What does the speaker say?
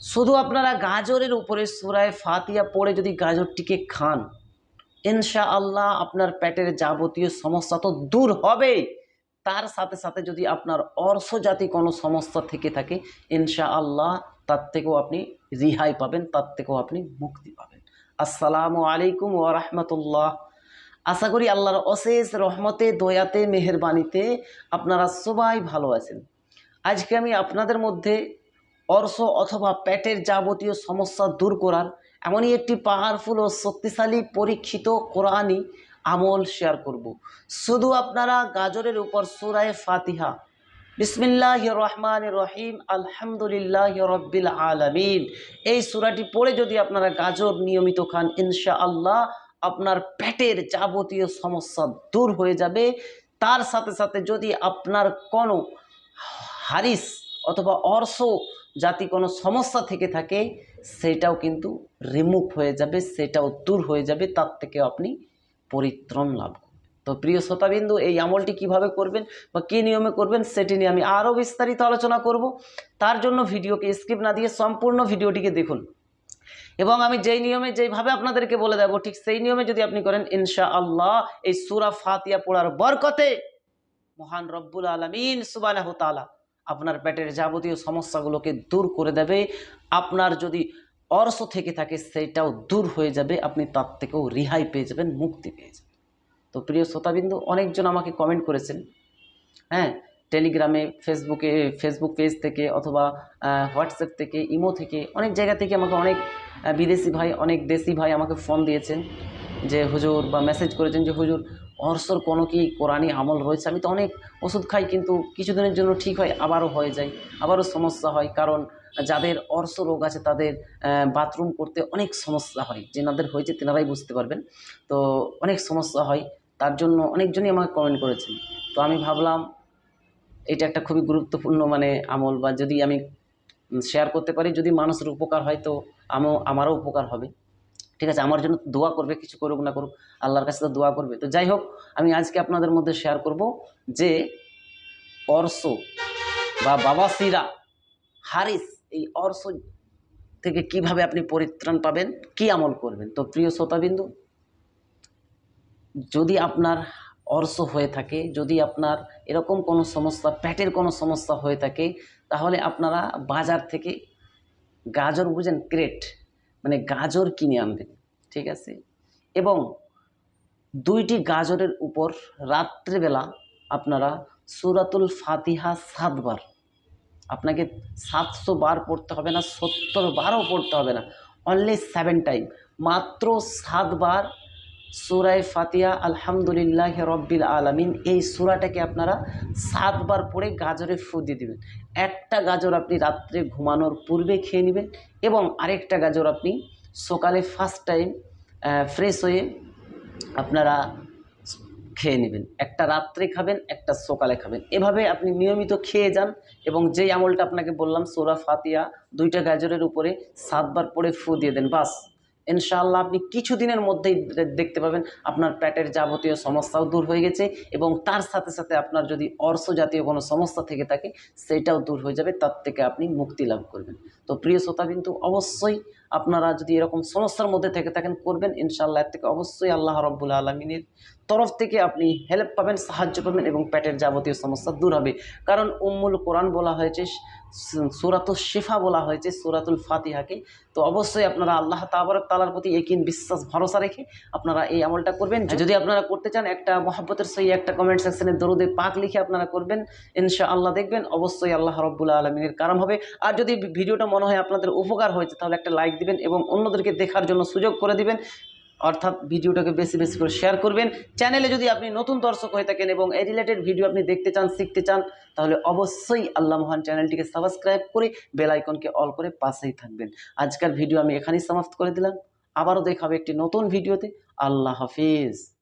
শুধু আপনারা গাজরের উপরে সুরায় ফাতিয়া পড়ে যদি গাজরটিকে খান ইনশা আল্লাহ আপনার পেটের যাবতীয় সমস্যা তো দূর হবে। তার সাথে সাথে যদি আপনার অর্শজাতি কোনো সমস্যা থেকে থাকে ইনশা আল্লাহ তার থেকেও আপনি রিহাই পাবেন, তার থেকেও আপনি মুক্তি পাবেন। আসসালামু আলাইকুম ও রহমতুল্লাহ। আশা করি আল্লাহর অশেষ রহমতে, দয়াতে, মেহরবানিতে আপনারা সবাই ভালো আছেন। আজকে আমি আপনাদের মধ্যে অর্শ অথবা পেটের যাবতীয় সমস্যা দূর করার এমনই একটি পাওয়ারফুল ও শক্তিশালী পরীক্ষিত কোরআনই আমল শেয়ার করব। শুধু আপনারা গাজরের উপর সুরায় ফাতিহা। বিসমিল্লাহ রহমান রহিম, আলহামদুলিল্লাহ রব্বিল আলমিন। এই সুরাটি পড়ে যদি আপনারা গাজর নিয়মিত খান ইনশা আল্লাহ আপনার পেটের যাবতীয় সমস্যা দূর হয়ে যাবে। তার সাথে সাথে যদি আপনার কোনো হারিস অথবা অর্শ জাতি কোনো সমস্যা থেকে থাকে, সেটাও কিন্তু রিমুভ হয়ে যাবে, সেটাও দূর হয়ে যাবে, তার থেকে আপনি পরিত্রাণ লাভ তো প্রিয় শ্রোতাবিন্দু, এই আমলটি কীভাবে করবেন বা কী নিয়মে করবেন, সেটি নিয়ে আমি আরও বিস্তারিত আলোচনা করব। তার জন্য ভিডিওকে স্কিপ না দিয়ে সম্পূর্ণ ভিডিওটিকে দেখুন। এবং আমি যেই নিয়মে যেইভাবে আপনাদেরকে বলে দেবো, ঠিক সেই নিয়মে যদি আপনি করেন ইনশা আল্লাহ এই সুরা ফাতিয়া পড়ার বরকতে মহান রব্বুল আলমিন সুবানাহ তালা আপনার পেটের যাবতীয় সমস্যাগুলোকে দূর করে দেবে। আপনার যদি অর্শ থেকে থাকে, সেইটাও দূর হয়ে যাবে। আপনি তার থেকেও রিহাই পেয়ে যাবেন, মুক্তি পেয়ে যাবেন। তো প্রিয় শ্রোতাবিন্দু, অনেকজন আমাকে কমেন্ট করেছেন। হ্যাঁ টেলিগ্রামে ফেসবুকে ফেসবুক পেজ থেকে অথবা হোয়াটসঅ্যাপ থেকে ইমো থেকে, অনেক জায়গা থেকে আমাকে অনেক বিদেশি ভাই, অনেক দেশি ভাই আমাকে ফোন দিয়েছেন যে, হুজুর, বা মেসেজ করেছেন যে, হুজুর অর্সর কোনো কি কোরআনী আমল রয়েছে? আমি তো অনেক ওষুধ খাই কিন্তু কিছুদিনের জন্য ঠিক হয়, আবারও হয়ে যায়, আবারও সমস্যা হয়। কারণ যাদের অর্শ রোগ আছে তাদের বাথরুম করতে অনেক সমস্যা হয়। যেনাদের হয়েছে তেনারাই বুঝতে পারবেন। তো অনেক সমস্যা হয়, তার জন্য অনেকজনই আমাকে কমেন্ট করেছেন। তো আমি ভাবলাম, এটা একটা খুবই গুরুত্বপূর্ণ মানে আমল বা যদি আমি শেয়ার করতে পারি, যদি মানুষের উপকার হয় তো আমও, আমারও উপকার হবে। ঠিক আছে, আমার জন্য দোয়া করবে, কিছু করুক না করুক, আল্লাহর কাছে তো দোয়া করবে। তো যাই হোক, আমি আজকে আপনাদের মধ্যে শেয়ার করব যে অর্শ বা বাবাসিরা হারিস, এই অর্শ থেকে কীভাবে আপনি পরিত্রাণ পাবেন, কি আমল করবেন? তো প্রিয় শ্রোতাবিন্দু, যদি আপনার অর্শ হয়ে থাকে, যদি আপনার এরকম কোনো সমস্যা, পেটের কোনো সমস্যা হয়ে থাকে, তাহলে আপনারা বাজার থেকে গাজর বুঝেন ক্রেট মানে গাজর কিনে আনবেন ঠিক আছে? এবং দুইটি গাজরের উপর রাত্রেবেলা আপনারা সুরাতুল ফাতিহা সাতবার, আপনাকে সাতশো বার পড়তে হবে না, সত্তর বারও পড়তে হবে না অনলি সেভেন টাইম মাত্র সাতবার সুরায় ফাতিয়া আলহামদুলিল্লাহ রব্বিল আলামিন, এই সুরাটাকে আপনারা সাতবার পড়ে গাজরে ফু দিয়ে দেবেন। একটা গাজর আপনি রাত্রে ঘুমানোর পূর্বে খেয়ে নেবেন এবং আরেকটা গাজর আপনি সকালে ফার্স্ট টাইম ফ্রেশ হয়ে আপনারা খেয়ে নেবেন। একটা রাত্রে খাবেন, একটা সকালে খাবেন। এভাবে আপনি নিয়মিত খেয়ে যান এবং যেই আমলটা আপনাকে বললাম, সোরা ফাতিয়া দুইটা গাজরের উপরে সাতবার পরে ফু দিয়ে দেন, বাস। ইনশাআল্লাহ আপনি কিছুদিনের মধ্যেই দেখতে পাবেন আপনার পেটের যাবতীয় সমস্যাও দূর হয়ে গেছে এবং তার সাথে সাথে আপনার যদি অর্শ জাতীয় কোনো সমস্যা থেকে থাকে সেটাও দূর হয়ে যাবে, তার থেকে আপনি মুক্তি লাভ করবেন। তো প্রিয় শ্রোতা কিন্তু অবশ্যই আপনারা যদি এরকম সমস্যার মধ্যে থেকে থাকেন, করবেন। ইনশাআল্লাহ এর থেকে অবশ্যই আল্লাহ রব্বুল আলমিনের তরফ থেকে আপনি হেল্প পাবেন সাহায্য পাবেন এবং পেটের যাবতীয় সমস্যা দূর হবে। কারণ উম্মুল কোরআন বলা হয়েছে সুরাতুল শিফা বলা হয়েছে সুরাতুল ফাতিহাকে। তো অবশ্যই আপনারা আল্লাহ তাবারক তালার প্রতি একিন বিশ্বাস ভরসা রেখে আপনারা এই আমলটা করবেন। যদি আপনারা করতে চান একটা মহাব্বতের সহি একটা কমেন্ট সেকশনে দরুদে পাক লিখে আপনারা করবেন। ইনশা আল্লাহ দেখবেন অবশ্যই আল্লাহ রব্বুল আলমিনের কারণ হবে। আর যদি ভিডিওটা মনে হয় আপনাদের উপকার হয়েছে তাহলে একটা লাইক দিবেন এবং অন্যদেরকে দেখার জন্য সুযোগ করে দিবেন। অর্থাৎ ভিডিওটাকে বেশি বেশি করে শেয়ার করবেন। চ্যানেলে যদি আপনি নতুন দর্শক হয়ে থাকেন এবং এই রিলেটেড ভিডিও আপনি দেখতে চান, শিখতে চান, তাহলে অবশ্যই আল্লাহ মহান চ্যানেলটিকে সাবস্ক্রাইব করে বেল আইকনকে অল করে পাশেই থাকবেন। আজকের ভিডিও আমি এখানেই সমাপ্ত করে দিলাম। আবারও দেখাবে একটি নতুন ভিডিওতে আল্লাহ হাফিজ।